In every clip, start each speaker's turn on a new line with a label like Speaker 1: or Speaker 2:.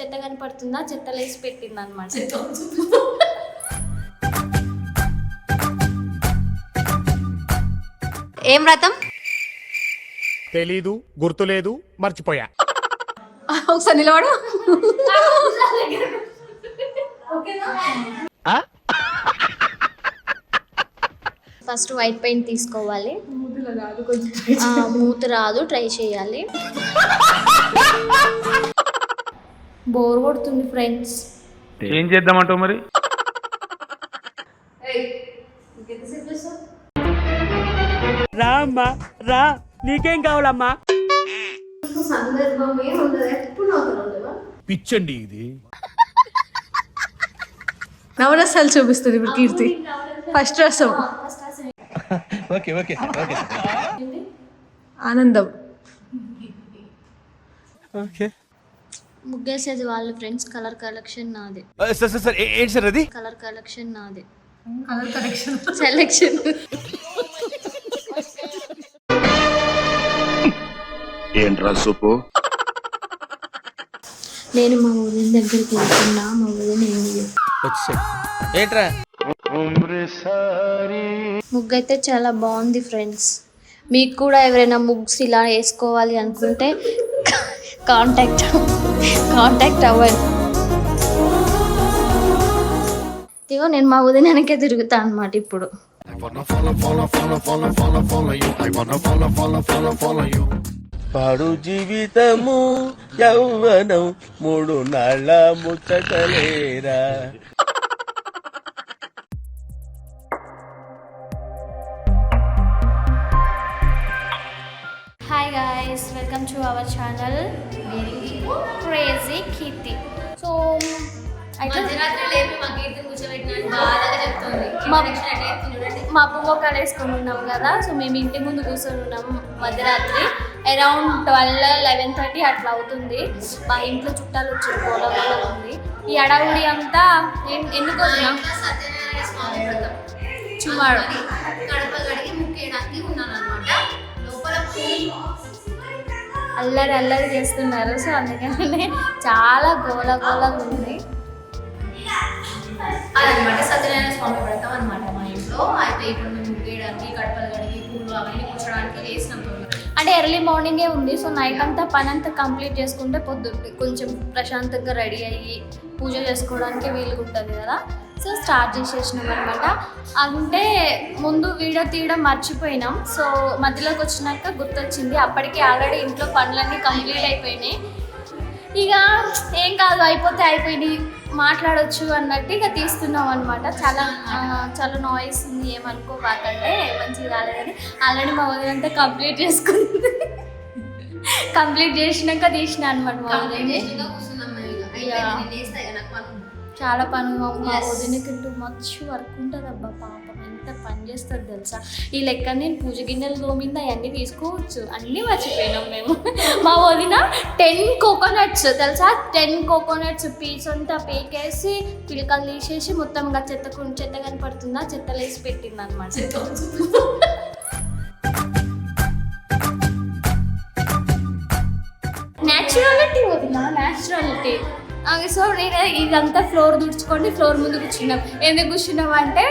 Speaker 1: చెత్త కనపడుతుందా? చెత్తలు వేసి పెట్టింది అనమాట
Speaker 2: ఏం వ్రతం?
Speaker 3: తెలీదు గుర్తులేదు మర్చిపోయా.
Speaker 2: ఒకసారి నిలబడు.
Speaker 1: ఫస్ట్ వైట్ పెయింట్ తీసుకోవాలి. మూత రాదు ట్రై చేయాలి. బోర్ కొడుతుంది ఫ్రెండ్స్
Speaker 4: ఏం చేద్దామంటావు మరి?
Speaker 5: రా అమ్మా రా నీకేం కావాలమ్మా?
Speaker 3: పిచ్చండి ఇది.
Speaker 6: నవరసాలు చూపిస్తుంది ఇప్పుడు కీర్తి. ఫస్ట్ రసం. ఆనందం.
Speaker 1: ముగ్గేసేది వాళ్ళు ఫ్రెండ్స్ కలర్ కలెక్షన్ నాది.
Speaker 7: సార్ సార్ సార్ ఏంటి సార్ అది?
Speaker 1: కలర్ కలెక్షన్ నాది. కలర్ కలెక్షన్ సెలెక్షన్
Speaker 8: ఏంట్రా సుబ్బు
Speaker 1: నేను మా ఊరిని దగ్గరికి వెళ్తున్నా మా ఊరిని ఏమి చెప్పు.
Speaker 7: ఏంట్రా?
Speaker 1: ముగ్గు అయితే చాలా బాగుంది ఫ్రెండ్స్ మీకు కూడా ఎవరైనా ముగ్స్ ఇలా వేసుకోవాలి అనుకుంటే కాంటాక్ట్ కాంటాక్ట్ అవ్వండి ఇగో నేను మా ఉదయం వెనకే తిరుగుతా అనమాట ఇప్పుడు.
Speaker 7: పాడు జీవితము యౌవనం మూడు నాళ్ళ ముచ్చటలేరా?
Speaker 1: Our channel crazy Keerthi so అయితే మా మా పువ్వొక్కలు వేసుకొని ఉన్నాం కదా. సో మేము ఇంటి ముందు కూర్చొని ఉన్నాం మధ్యరాత్రి. అరౌండ్ ట్వెల్వ్ లెవెన్ థర్టీ అట్లా అవుతుంది. మా ఇంట్లో చుట్టాలు వచ్చి గోల గోల ఉంది. ఈ అడవుడి అంతా ఎందుకు వచ్చినా చుమ్మాడు అల్లరి అల్లరి చేస్తున్నారు. సో అందుకని చాలా గోల గోలగా ఉంది.
Speaker 9: అదనమాట సత్యనారాయణ స్వామి వ్రతం అనమాట మా ఇంట్లో. అయితే ఇప్పుడు మేము ముగ్గేయడానికి కడపలు కడిగి పూలు అవన్నీ కూర్చోడానికి వేసినప్పుడు
Speaker 1: అంటే ఎర్లీ మార్నింగే ఉంది. సో నైట్ అంతా పని అంతా కంప్లీట్ చేసుకుంటే పొద్దున్నే కొంచెం ప్రశాంతంగా రెడీ అయ్యి పూజ చేసుకోవడానికి వీలుగా ఉంటుంది కదా. సో స్టార్ట్ చేసేసినాం అనమాట అంటే ముందు వీడియో తీయడం మర్చిపోయినాం. సో మధ్యలోకి వచ్చినాక గుర్తొచ్చింది. అప్పటికి ఆల్రెడీ ఇంట్లో పనులన్నీ కంప్లీట్ అయిపోయినాయి. ఇక ఏం కాదు అయిపోతే అయిపోయింది మాట్లాడొచ్చు అన్నట్టు ఇక తీస్తున్నాం అనమాట చాలా చాలా నాయిస్ ఉంది ఏమనుకోబాకంటే మంచిగా రాలేదని. ఆల్రెడీ మా వదిలంతా కంప్లీట్ చేసుకుంది. కంప్లీట్ చేసినాక తీసిన అనమాట మా. చాలా పని మా. వదినకి టూ మచ్ వర్క్ ఉంటుంది అబ్బా పాపం. ఎంత పని చేస్తుంది తెలుసా? ఈ లెక్క నేను పూజ గిన్నెలు తోమింది అవన్నీ తీసుకోవచ్చు. అన్నీ మర్చిపోయినాం మేము. మా వదిన టెన్ కోకోనట్స్ తెలుసా? టెన్ కోకోనట్స్ పీస్ అంతా పేకేసి పిలకలు తీసేసి మొత్తంగా చెత్త చెత్త కనపడుతుందా? చెత్తలు వేసి పెట్టింది అనమాట న్యాచురాలిటీ వదిన న్యాచురాలిటీ సో నేను ఇదంతా ఫ్లోర్ తుడుచుకోండి ఫ్లోర్ ముందు కూర్చున్నాం ఎందుకు కూర్చున్నాం అంటే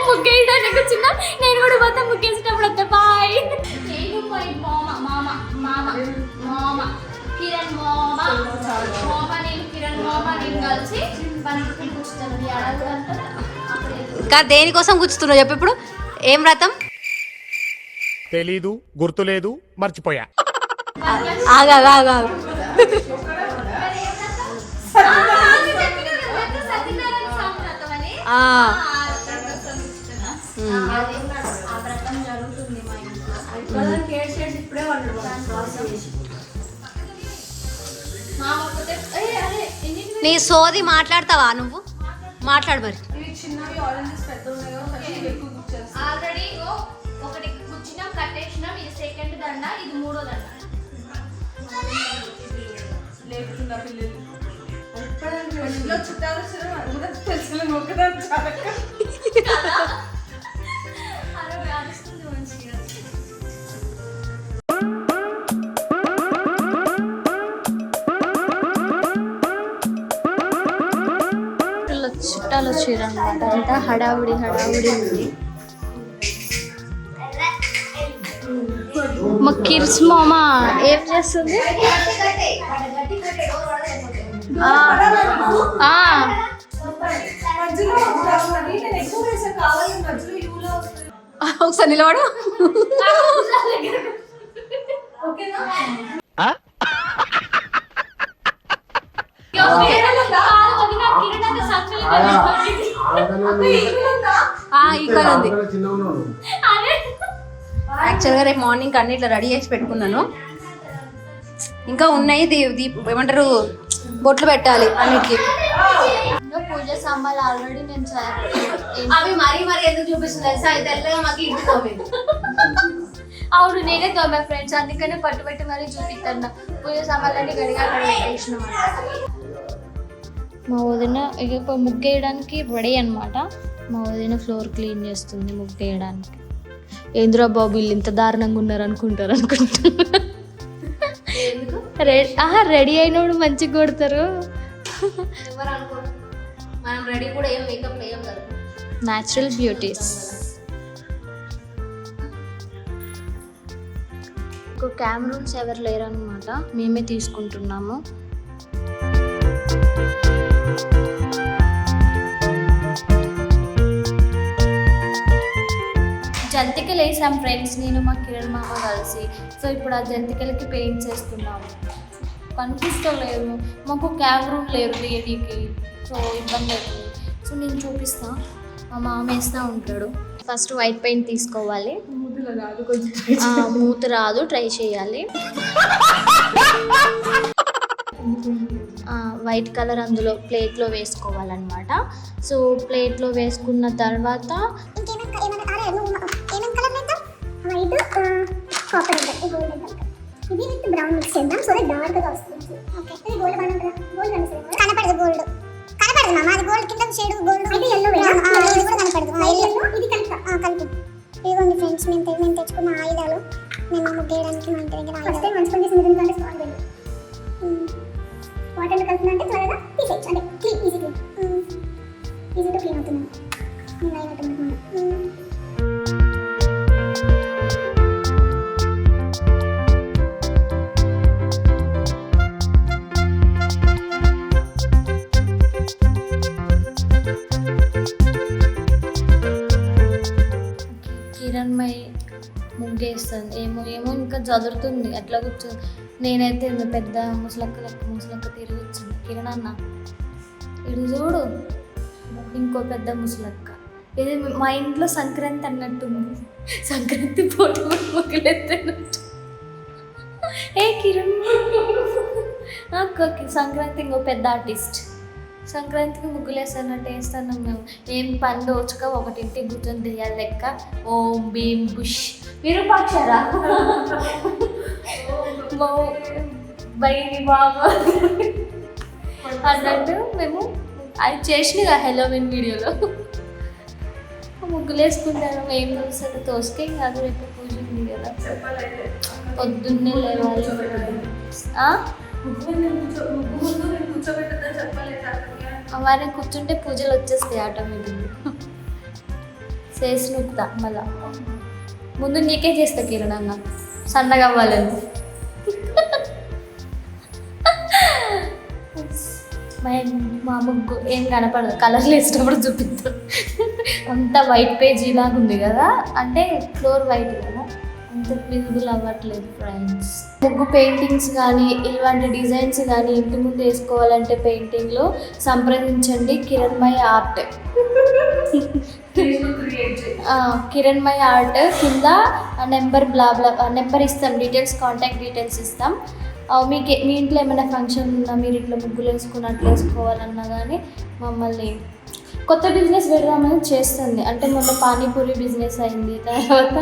Speaker 1: ముగ్గేయడానికి కూర్చున్నా నేను కూడా పోతా ముగ్గేసేటప్పుడు వస్తే బాయ్ నేను పోయి మామ మామ మామ మామ కిరణ్ మామ మామ నేను కిరణ్ మామ నేను కలిసి పనికి కూర్చున్నాను ఈ అడవులంతా అప్పుడే
Speaker 2: ఇంకా దేనికోసం కూర్చుతున్నావు చెప్పు ఇప్పుడు? ఏం వ్రతం?
Speaker 3: తెలీదు గుర్తులేదు మర్చిపోయా.
Speaker 2: ఆగా ఆగా. నీ సోది మాట్లాడతావా నువ్వు? మాట్లాడు మరి.
Speaker 1: ఆల్రెడీ ఇగో ఒకటి కూర్చున్నాం కట్టేసినాం ఇది సెకండ్ దండ ఇది మూడో దండ. ఇంట్లో చుట్టాలు వచ్చిన మనం కూడా చుట్టాలు వచ్చారు అంతా హడావుడి హడావుడి ఉంది. మా కిర్స్ మామ ఏం చేస్తుంది?
Speaker 6: ఒకసారి నిలబడు. ఉంది. యాక్చువల్గా రేపు మార్నింగ్ అన్ని ఇట్లా రెడీ చేసి పెట్టుకున్నాను. ఇంకా ఉన్నాయి దీ- దీప్ ఏమంటారు? బొట్లు పెట్టాలి అన్నిటికీ
Speaker 1: పూజ సాంబార్ ఆల్రెడీ నేను
Speaker 2: అవి మరీ మరీ ఎందుకు ఇది తెల్లగా మాకు ఇంటి తోమింది.
Speaker 1: అవును నేనే తోమే ఫ్రెండ్స్ అందుకనే పట్టుబట్టి మరీ చూపిస్తాను పూజ గడిగా అక్కడ పెట్టేసినాం అన్నమాట. మా వదిన ఇక ముగ్గు వేయడానికి రెడీ అనమాట మా వదిన ఫ్లోర్ క్లీన్ చేస్తుంది ముగ్గు వేయడానికి. ఏంద్రా బాబు వీళ్ళు ఇంత దారుణంగా ఉన్నారు అనుకుంటారు అనుకుంటున్నా రెడీ ఆహా రెడీ అయినోడు మంచిగా కొడతారు.
Speaker 2: ఎవరు అనుకోరు మనం రెడీ కూడా ఏం మేకప్ వేయం కదా.
Speaker 1: న్యాచురల్ బ్యూటీస్ ఒక కెమెరూన్స్ ఎవరు లేరనమాట మేమే తీసుకుంటున్నాము. జంతికలు వేసాం ఫ్రెండ్స్ నేను మా కిరణ్ మామ కలిసి. సో ఇప్పుడు ఆ జంతికలకి పెయింట్ చేస్తున్నాము కనిపిస్తలేదు మాకు క్యామ్ లేరు లేడీకి. సో ఇబ్బంది అవుతుంది సో నేను చూపిస్తా. మా మామ వేస్తూ ఉంటాడు. ఫస్ట్ వైట్ పెయింట్ తీసుకోవాలి. మూత రాదు ట్రై చేయాలి. ఆ, వైట్ కలర్ అందులో ప్లేట్లో వేసుకోవాలన్నమాట. సో ప్లేట్లో వేసుకున్న తర్వాత
Speaker 10: ఇది విత్ బ్రౌన్ మిక్స్ చేద్దాం సో దట్ డార్క్గా వస్తుంది. ఓకే ఇది గోల్డ్ కదా గోల్డ్ కనిపిస్తుంది కనపడదు గోల్డ్ కనపడదు మామ అది గోల్డ్ కింద షేడ్ గోల్డ్ అయితే ఎల్లో ఇది కూడా కనపడదు. ఇది కలిపి. ఆ కలిపి. ఇదిగోండి ఫ్రెండ్స్ మేము మేము తెచ్చుకున్న ఆయుధాలు. మేము ముగ్గేయడానికి మా ఇంటి దగ్గర ఫస్ట్ టైం మంచి పని చేసింది ఎందుకంటే అండి వాటర్ కలిపిన అంటే త్వరగా తీసేయచ్చు. అంటే
Speaker 1: ఎట్లా కూర్చో నేనైతే ఇంత పెద్ద ముసలక్క లెక్క ముసలక్క తిరిగి వచ్చింది కిరణ్ అన్న ఇటు చూడు ఇంకో పెద్ద ముసలక్క. ఇది మా ఇంట్లో సంక్రాంతి అన్నట్టుంది సంక్రాంతి పోటీ ముగ్గులెత్తినట్టు ఏ కిరణ్? సంక్రాంతి ఇంకో పెద్ద ఆర్టిస్ట్ సంక్రాంతికి ముగ్గులు వేస్తున్నట్టు మేము. ఏం పని దోచుక ఒకటింటి గుర్తుని తీయాలి లెక్క. ఓం భీం బుష్. విరూపాక్షరా? బైని బాబా అన్నట్టు మేము అది చేసిన హెలోవిన్ వీడియోలో ముగ్గులు వేసుకుంటాను ఏం చూస్తుంది తోసుకే కాదు రేపు పూజ ఉంది కదా. పొద్దున్నే లేవాలి. వారిని కూర్చుంటే పూజలు వచ్చేస్తాయి ఆటోమేటిక్గా చేసి నొక్కుతా మళ్ళా. ముందు నీకే చేస్తా కిరణంగా. సన్నగా అవ్వాలని. మా- మా ముగ్గు ఏం కనపడదు. కలర్లు వేసినప్పుడు చూపిస్తాం అంతా వైట్ పేజీ లాగా ఉంది కదా. అంటే ఫ్లోర్ వైట్ కదా. అంత విజిబుల్ అవ్వట్లేదు ఫ్రెండ్స్ ముగ్గు పెయింటింగ్స్ కానీ ఇలాంటి డిజైన్స్ కానీ ఇంటి ముందు వేసుకోవాలంటే పెయింటింగ్లో సంప్రదించండి. Kiranmaya art Kiran my art కింద నెంబర్ బ్లా బ్లా నెంబర్ ఇస్తాం డీటెయిల్స్ కాంటాక్ట్ డీటెయిల్స్ ఇస్తాం. మీకు మీ ఇంట్లో ఏమైనా ఫంక్షన్ ఉన్నా మీరు ఇట్లా ముగ్గులు వేసుకున్నట్లు వేసుకోవాలన్నా కానీ మమ్మల్ని కొత్త బిజినెస్ పెడదామని చేస్తుంది. అంటే మొన్న పానీపూరి బిజినెస్ అయింది తర్వాత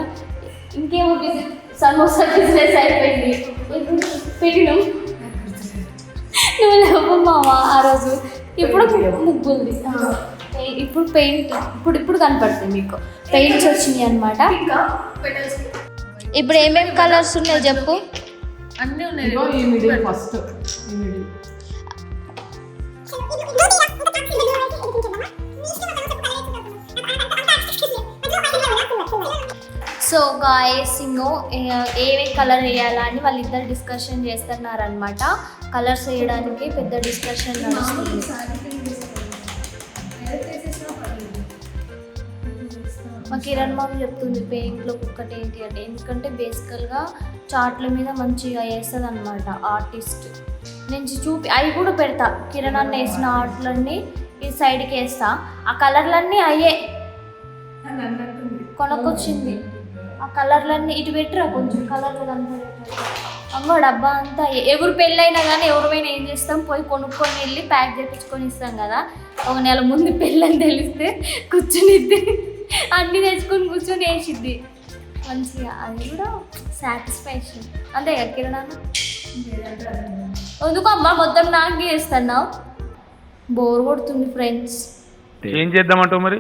Speaker 1: ఇంకేమో బిజినెస్ సమోసా బిజినెస్ అయిపోయింది. పెట్టినాం. నువ్వు లేవు మామ ఆ రోజు. ఇప్పుడు ముగ్గుంది. ఇప్పుడు పెయింట్ ఇప్పుడు ఇప్పుడు కనపడుతుంది మీకు. పెయింట్స్ వచ్చినాయి అనమాట ఇప్పుడు ఏమేమి కలర్స్ ఉన్నాయి చెప్పు? సో గాయస్ ఇంగో ఏవే కలర్ వేయాలా అని వాళ్ళిద్దరు డిస్కషన్ చేస్తున్నారనమాట కలర్స్ వేయడానికి పెద్ద డిస్కషన్ నడుస్తుంది. మా కిరణ్ మామ చెప్తుంది పెయింట్లో ఒక్కటి ఏంటి అంటే ఎందుకంటే బేసికల్గా చాట్ల మీద మంచిగా వేస్తుంది అనమాట ఆర్టిస్ట్ నేను చూపి అవి కూడా పెడతా. కిరణ్ అన్న వేసిన ఆర్ట్లన్నీ ఈ సైడ్కి వేస్తా. ఆ కలర్లన్నీ అయ్యే కొనకొచ్చింది. ఆ కలర్లన్నీ ఇటు పెట్టిరా కొంచెం? కలర్లు కనపడేటట్టు అమ్మో డబ్బా అంతా. ఎవరు పెళ్ళైనా కానీ ఎవరిమైనా ఏం చేస్తాం? పోయి కొనుక్కొని వెళ్ళి ప్యాక్ చేపించుకొని ఇస్తాం కదా. ఒక నెల ముందు పెళ్ళని తెలిస్తే కూర్చునిద్ది. అన్నీ తెచ్చుకొని కూర్చొని వేసిద్ది. మంచిగా. అది కూడా సాటిస్ఫాక్షన్ అంతే కదా కిరణ్ ఎందుకు అమ్మ? మొత్తం నాకు చేస్తున్నావు. బోర్ కొడుతుంది ఫ్రెండ్స్
Speaker 4: ఏం చేద్దామంటావు మరి?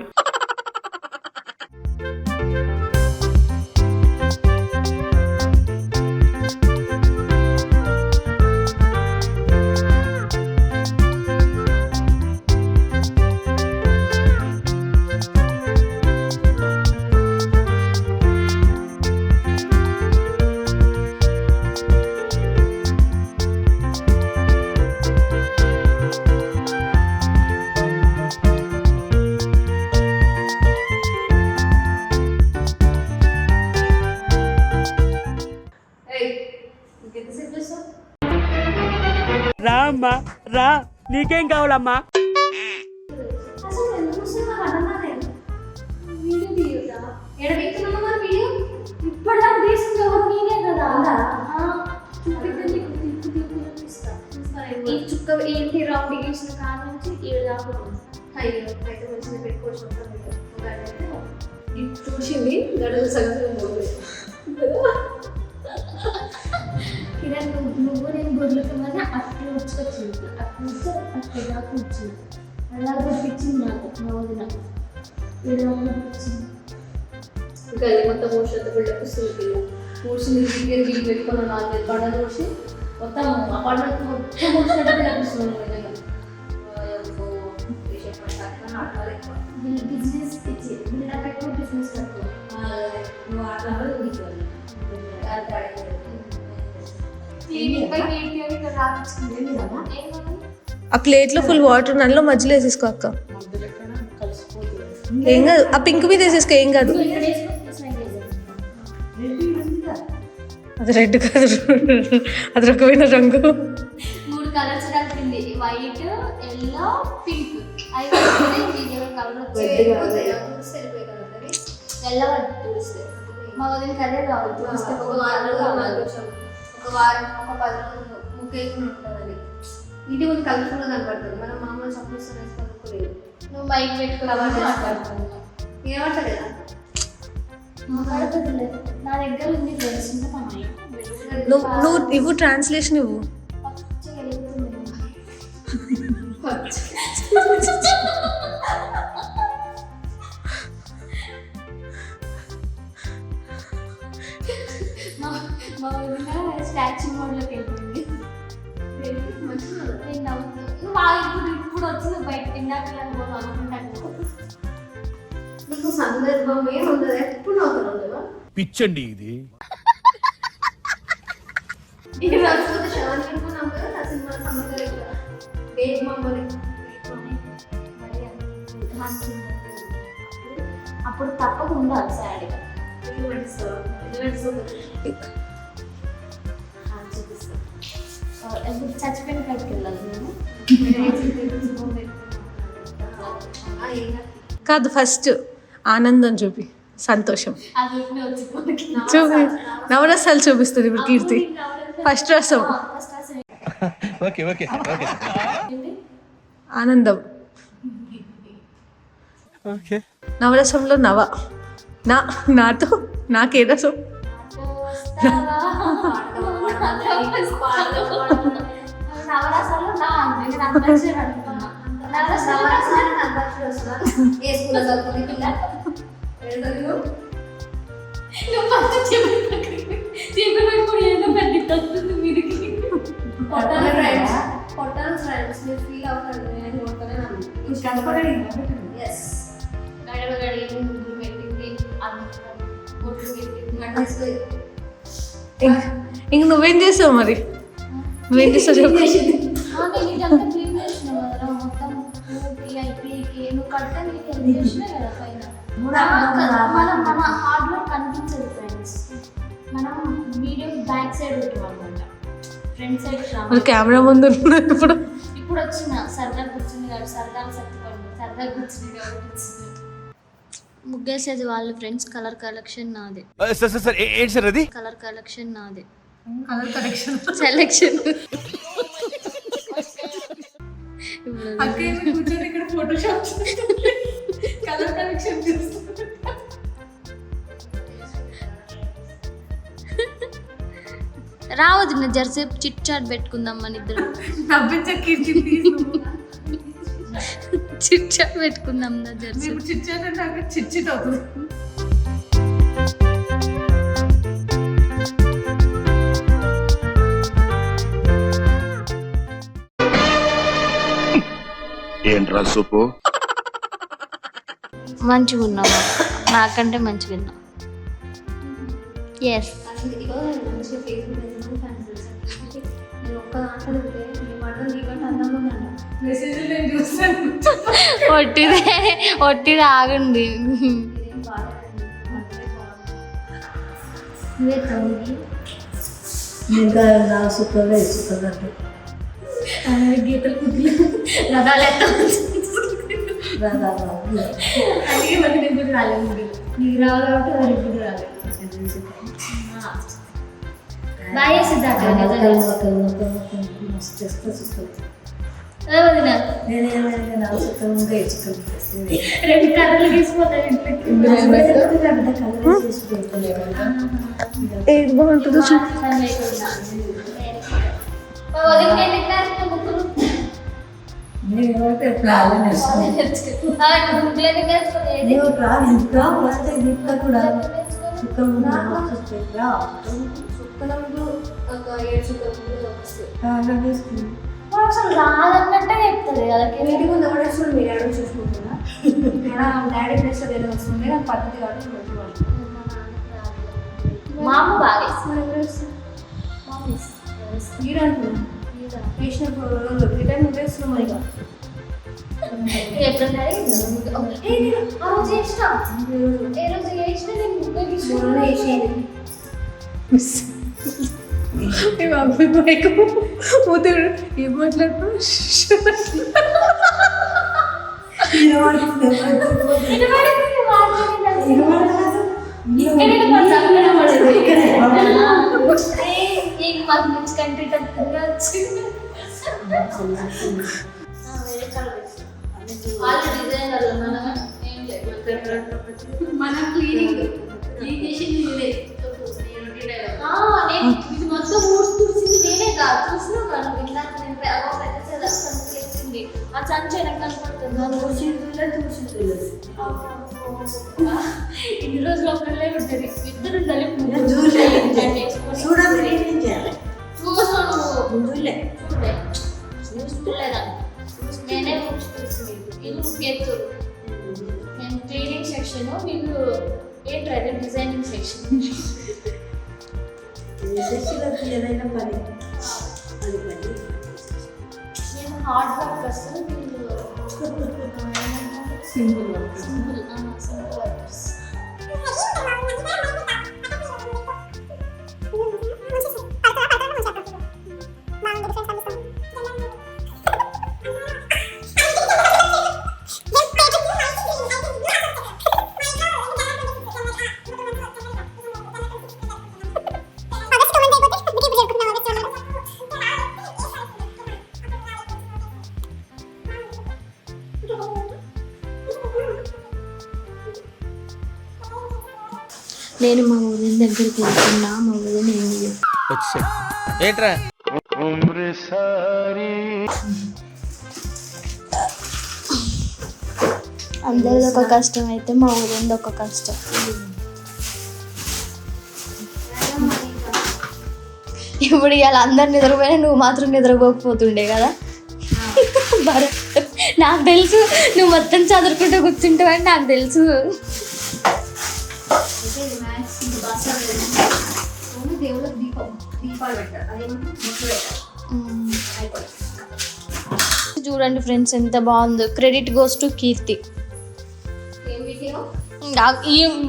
Speaker 1: చూపిస్తా. ఈ చుక్క ఏంటి రౌండ్ గీసిన కాడ నుంచి ఏడు దాకా ఉంది.
Speaker 2: అయ్యో అయితే మంచిగా పెట్టుకోవచ్చు మొత్తం మీద. ఒక గంట అయితే ఇది చూసింది గడువు సగం
Speaker 1: నువ్వు నేను అట్లా వచ్చుకొచ్చింది అట్లా వచ్చి అట్లా దాకా వచ్చింది అలా పంపించింది నాకు నా వదిన ఏదో పంపించింది
Speaker 2: ఇంకా అది మొత్తం మోషన్ బిల్డప్ ఇస్తుంది పిల్ల మూడ్చింది గిన్నె గిన్నె పెట్టుకుని నాలుగైదు బండలు మూసి మొత్తం ఆ బండలు మొత్తం మూసినట్టు బిల్డప్ ఇస్తుంది నిజంగా
Speaker 1: బిజినెస్ ఇచ్చి బిల్డప్ ఎక్కువ బిజినెస్ తక్కువ
Speaker 2: నువ్వు ఆటలు
Speaker 11: ఆ ప్లేట్లో ఫుల్ వాటర్ నల్లో మధ్యలో వేసేసుకో అక్క. ఏం కాదు ఆ పింక్ మీద వేసేసుకో ఏం కాదు. అది రెడ్ కాదు. అది రకమైన రంగు.
Speaker 1: మూడు కలర్స్ కలిపింది వైట్ ఎల్లో పింక్ కలర్ మా వదిన కావాలి చూస్తే
Speaker 2: ఒక వారం ఒక పది రోజులు ముఖ్యంగా ఉంటుంది. ఇంటి ముందు కలర్ఫుల్గా కనపడుతుంది మనం మామూలు వేసుకోలేదు
Speaker 1: నువ్వు బైక్ పెట్టుకుని మాట్లాడుతున్నావు
Speaker 2: ఏమంటలేదా
Speaker 1: మాట్లాడుతుంది నా దగ్గర ఉంది ఫ్రెండ్స్.
Speaker 11: నువ్వు నువ్వు ఇవ్వు ట్రాన్స్లేషన్ ఇవ్వు.
Speaker 1: మా వదిన స్టాచ్యూ మోడ్లోకి వెళ్ళింది నేను నవ్వుతూ నువ్వు ఆ ఇప్పుడు ఇప్పుడు వచ్చింది బయట ఇందాక అనుకోను అనుకుంటాను
Speaker 2: నీకు సందర్భం ఏమి ఉండదు ఎప్పుడు నవ్వుతున్నావు
Speaker 7: పిచ్చండి ఇది.
Speaker 2: ఈ రాకపోతే శవాన్ని పెట్టుకున్నాం కదా నా సినిమా సంబంధం డేట్ మమ్మల్ని.
Speaker 1: అప్పుడు తప్పకుండా సాడీగా చచ్చిపోయిన కాడికి వెళ్ళాలి నేను
Speaker 11: కాదు ఫస్ట్ ఆనందం చూపి సంతోషం. చూపి నవరసాలు చూపిస్తుంది ఇప్పుడు కీర్తి. ఫస్ట్ రసం.
Speaker 7: Okay okay okay.
Speaker 11: ఆనందం.
Speaker 7: ఓకే.
Speaker 11: నవరసంలో నవ. నా నాతో నాకే రసం.
Speaker 1: నవరసాలు నా అంతే నేను అంతాక్షరి అనుకున్నా నవరసాలు
Speaker 2: ఏ స్కూల్లో చదువుకునే పిల్ల ఎడతలు
Speaker 1: నువ్వు ఫస్ట్ చెప్పి చెప్పి ఇప్పుడు ఏదో పెద్ద తగ్గుతుంది మీదికి
Speaker 2: పొట్టాల ఫ్రెండ్స్ పొట్టాల ఫ్రెండ్స్ మీరు ఫీల్ అవుతారు నేను కొడతానే ఎస్
Speaker 1: గడవ గడిగి ముగ్గురు పెట్టింది అంత బొట్లు పెట్టి
Speaker 11: ఇంక- నువ్వేం చేస్తావు మరి? నువ్వేం చేస్తావు చెప్పు.
Speaker 1: కనిపించదు ఫ్రెండ్స్ మనం వీడియో బ్యాక్ సైడ్ అనమాట ఫ్రంట్ సైడ్
Speaker 11: కెమెరా ముందు ఇప్పుడు.
Speaker 1: ఇప్పుడు వచ్చిన సరదా కూర్చుంది కాబట్టి సత్తుకోండి సరదా కూర్చుంది కాబట్టి ముగ్గేసేది వాళ్ళ ఫ్రెండ్స్ కలర్ కలెక్షన్ నాదే.
Speaker 7: సార్ సార్ ఏంటి సార్ అది?
Speaker 1: కలర్ కలెక్షన్ నాదే.
Speaker 11: కలర్ కలెక్షన్
Speaker 1: సెలెక్షన్
Speaker 11: అక్క ఏమి కూర్చొని ఇక్కడ ఫోటోషాప్ కలర్ కలెక్షన్ చేస్తుంది.
Speaker 1: రావద్దు నా జర్సేపు చిట్ చాట్ పెట్టుకుందాం మన ఇద్దరు. చిట్ చాట్ పెట్టుకుందాం నా జర్సేపు.
Speaker 11: ఇప్పుడు చిచ్చానంటే నాకు చిచ్చిట్ అవుతుంది.
Speaker 8: ఏంట్రా సుబ్బు
Speaker 1: మంచిగా ఉన్నావు నాకంటే మంచిగా ఉన్నావు ఎస్ ఒట్టిదే ఒట్టిదే ఆగండి.
Speaker 11: ఇంకా నా సూపర్గా ఇస్తుందంటే
Speaker 2: గీతలు కుదిలి రథాలు అలాగే మరి నేను కూడా రాలేదు నీకు రావాలి కాబట్టి వారికి కూడా రాలేదు బాగా సిద్ధార్థ రెండు కర్రలు తీసుకుపోతాను
Speaker 11: ఏది బాగుంటుందో చూ
Speaker 2: ఒక ఏడు చుక్కలు వస్తాయి
Speaker 1: అసలు రాదన్నట్టే చెప్తుంది కదా
Speaker 2: ఇంటికి ముందు కూడా వస్తుంది మీరు అడుగు చూసుకుంటున్నా డాడీ ప్లేస్ ఏదో వస్తుంది నాకు పద్ధతి కాబట్టి
Speaker 1: మా అమ్మ బాగా
Speaker 2: ఎవరు వస్తారు? మీరు అంటున్నా వేసినప్పుడు రిటర్న్ నువ్వే వస్తున్నావు మరి ఇక.
Speaker 1: ఎప్పుడన్నా ఏ నేను ఆ రోజు చేసిన ఏ రోజు చేసిన నేను ముగ్గురు
Speaker 2: మొన్న
Speaker 1: తీసుకున్నా
Speaker 2: వేసేది
Speaker 11: మూతుడు ఏం మాట్లాడుతున్నావు
Speaker 1: మాకు మంచి కంటెంట్ అంతంగా వచ్చింది వాళ్ళు డిజైనర్లు మనం ఏం లేదు
Speaker 2: మన క్లీనింగ్ క్లీన్ చేసింది మీరే
Speaker 1: ఆ, నేను ఇది మొత్తం ఊడ్చి తుడిచింది నేనే కాదు. ఇందాక నేను. పెద్ద ఆ సంచి వెనక కనపడుతుంది. అది ఊడ్చి ఇన్ని రోజులు ఒకళ్ళే ఉంటుంది. ఇద్దరు ఉండాలి చూసాను చూడలే చూసుకోలేదా నేనే ఇది ఎత్తు నేను క్లీనింగ్ సెక్షన్ వీళ్ళు ఏంట్రా డిజైనింగ్ సెక్షన్ నేను హార్డ్ వర్క్ వస్తుంది
Speaker 11: సింపుల్
Speaker 1: సింపుల్ నేను మా ఊరి దగ్గరికి వెళ్తున్నా మా ఊరిని ఏం
Speaker 7: ఏంట్రా?
Speaker 1: అందరిది ఒక కష్టం అయితే మా ఊరిది ఒక కష్టం. ఇప్పుడు ఇవాళ అందరు నిద్రపోయినా నువ్వు మాత్రం నిద్రపోకపోతుండే కదా? భరత్ నాకు తెలుసు నువ్వు మొత్తం చదువుకుంటూ కూర్చుంటావని నాకు తెలుసు.
Speaker 2: మ్యాథ్స్ బాగా అసలు ఓన్లీ దేవుళ్ళకి దీపం దీపాలు పెట్టారు అదేమంటే ముట్లు పెట్టారు అయిపోయింది.
Speaker 1: చూడండి ఫ్రెండ్స్ ఎంత బాగుందో. క్రెడిట్ గోస్ టు కీర్తి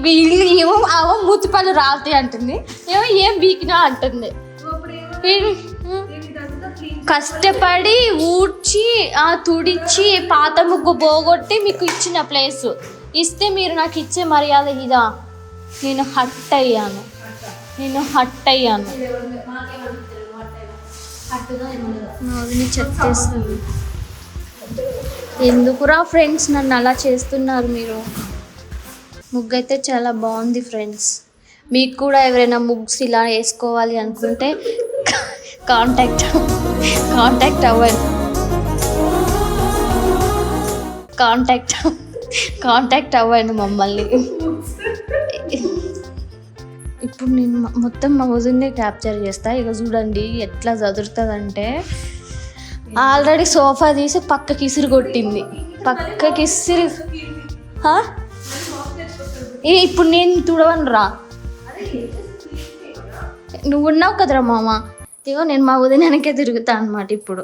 Speaker 1: వీళ్ళు ఏమో ఆవో మూతిపళ్ళు రాలుతాయి అంటుంది. ఏమో ఏం వీకినా అంటుంది. కష్టపడి ఊడ్చి ఆ తుడిచి పాత ముగ్గు పోగొట్టి మీకు ఇచ్చిన ప్లేస్ ఇస్తే మీరు నాకు ఇచ్చే మర్యాద ఇదా? నేను హట్ అయ్యాను. నేను హట్ అయ్యాను. నా వదిన ఎందుకురా ఫ్రెండ్స్ నన్ను అలా చేస్తున్నారు మీరు? ముగ్గు అయితే చాలా బాగుంది ఫ్రెండ్స్. మీకు కూడా ఎవరైనా ముగ్స్ ఇలా వేసుకోవాలి అనుకుంటే కాంటాక్ట్ కాంటాక్ట్ అవ్వండి. కాంటాక్ట్ కాంటాక్ట్ అవ్వండి మమ్మల్ని. ఇప్పుడు నేను మొత్తం మా వదిన్నే క్యాప్చర్ చేస్తా. ఇక చూడండి ఎట్లా చదురుతుందంటే ఆల్రెడీ సోఫా తీసి పక్కకి ఇసురు కొట్టింది. పక్కకి ఇసురు ఇప్పుడు నేను తుడవను రా. నువ్వు ఉన్నావు కదరా మామ? ఇగో నేను మా వదిన వెనకే తిరుగుతా అనమాట ఇప్పుడు.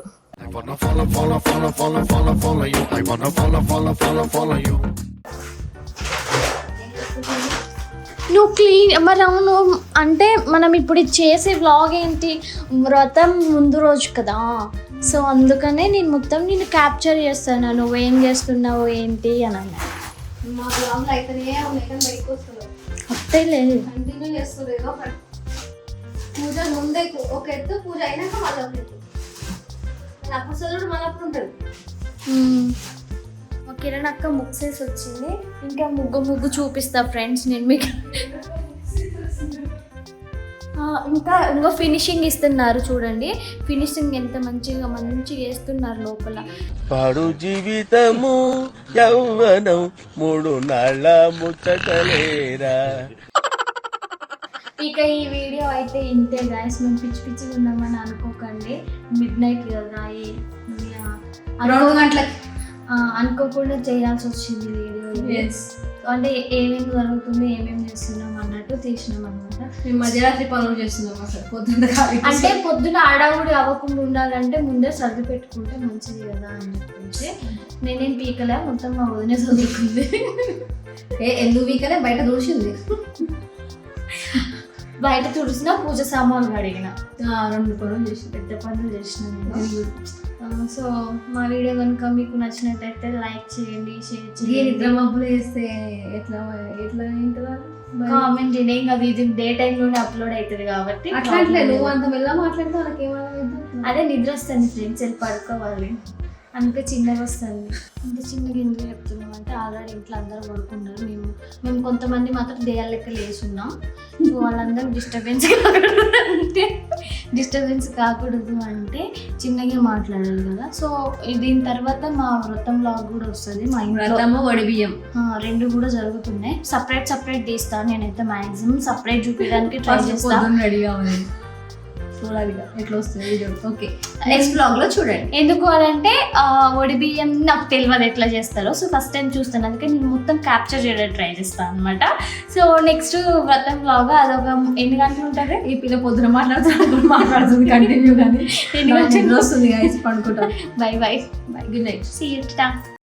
Speaker 1: నువ్వు క్లీన్ మరి అవును అంటే మనం ఇప్పుడు చేసే వ్లాగ్ ఏంటి? వ్రతం ముందు రోజు కదా. సో అందుకనే నేను మొత్తం నేను క్యాప్చర్ చేస్తాను. నువ్వేం చేస్తున్నావు ఏంటి అని అన్నా.
Speaker 2: కంటిన్యూ చేస్తుంది ఒకటి పూజ ముందే ఒక ఎత్తు పూజ అయినాక మళ్ళీ ఒక ఎత్తు మళ్ళీ అప్పుడు ఉంటుంది
Speaker 1: మా కిరణ్ అక్క ముగ్సేసి వచ్చింది ఇంకా ముగ్గు ముగ్గు చూపిస్తా ఫ్రెండ్స్ నేను మీకు. ఆ, ఇంకా ఇంకా ఫినిషింగ్ ఇస్తున్నారు చూడండి. ఫినిషింగ్ ఎంత మంచిగా మంచిగా వేస్తున్నారు లోపల.
Speaker 7: పాడు జీవితము యౌవనం మూడు నాళ్ళ ముచ్చటలేరా?
Speaker 1: ఇక ఈ వీడియో అయితే ఇంతే గాయస్ మేము పిచ్చి పిచ్చిగా ఉన్నామని అనుకోకండి. మిడ్ నైట్ కదా ఈ-
Speaker 2: రెండు గంటలకి.
Speaker 1: అనుకోకుండా చేయాల్సి వచ్చింది వీడియో. అంటే ఏమేమి జరుగుతుంది ఏమేమి చేస్తున్నాం అన్నట్టు తీసినాం అనమాట
Speaker 2: మేము మధ్యరాత్రి పనులు చేస్తున్నాం అసలు పొద్దున్న
Speaker 1: అంటే పొద్దున ఆడవుడి అవ్వకుండా ఉండాలంటే ముందే సర్ది పెట్టుకుంటే మంచిది కదా అని చెప్పేసి నేనేం పీకలే మొత్తం మా వదినే చదువుకుంది.
Speaker 2: ఏ ఎందుకు వీకనే బయట దూసింది
Speaker 1: బయట తుడిసిన పూజ సామాన్లు అడిగిన
Speaker 2: రెండు పనులు చేసి
Speaker 1: పెద్ద పనులు చేసిన సో మా వీడియో కనుక మీకు నచ్చినట్టయితే లైక్ చేయండి షేర్
Speaker 2: నిద్ర
Speaker 1: చేయండి
Speaker 2: మబ్బులు వేస్తే ఎట్లా ఎట్లా ఏంటిదా
Speaker 1: కామెంట్ చేయండి. ఏం కాదు ఇది డే టైంలోనే అప్లోడ్ అవుతుంది కాబట్టి
Speaker 2: అట్లా నువ్వు అంత మెల్ల మాట్లాడితే వాళ్ళకి ఏమైనా
Speaker 1: అదే నిద్ర వస్తుంది ఫ్రెండ్స్ వెళ్ళి పడుకోవాలి. అందుకే చిన్నగా వస్తుంది. అంత చిన్నగా ఎందుకు చెప్తున్నాం అంటే ఆల్రెడీ ఇంట్లో అందరూ పడుకున్నారు మేము మేము కొంతమంది మాత్రం దేయాల లెక్క లేచున్నాం. వాళ్ళందరూ డిస్టర్బెన్స్ అంటే డిస్టర్బెన్స్ కాకూడదు అంటే చిన్నగా మాట్లాడాలి కదా. సో దీని తర్వాత మా వ్రతం లాగ్ కూడా వస్తుంది మా ఇంట్లో.
Speaker 2: వ్రతము వడి బియ్యం.
Speaker 1: ఆ, రెండు కూడా జరుగుతున్నాయి. సపరేట్ సపరేట్ తీస్తాను నేనైతే మాక్సిమం సపరేట్ చూపించడానికి ట్రై చేస్తాను
Speaker 2: రెడీ చూడాలి ఎట్లా వస్తుంది ఓకే. నెక్స్ట్ బ్లాగ్లో చూడండి.
Speaker 1: ఎందుకు అనంటే ఆ, వడి బియ్యం నాకు తెలియదు ఎట్లా చేస్తారో. సో ఫస్ట్ టైం చూస్తాను. అందుకే నేను మొత్తం క్యాప్చర్ చేయడానికి ట్రై చేస్తాను అనమాట సో నెక్స్ట్ వ్రతం లాగా అదొక ఎన్ని గంటలు ఉంటుంది?
Speaker 2: ఈ పిల్ల పొద్దున మాట్లాడుతున్నప్పుడు మాట్లాడుతుంది కంటిన్యూ కానీ
Speaker 1: ఎన్ని గంటలు.
Speaker 2: వస్తుంది పడుకుంటాం.
Speaker 1: Bye bye
Speaker 2: bye good night
Speaker 1: see you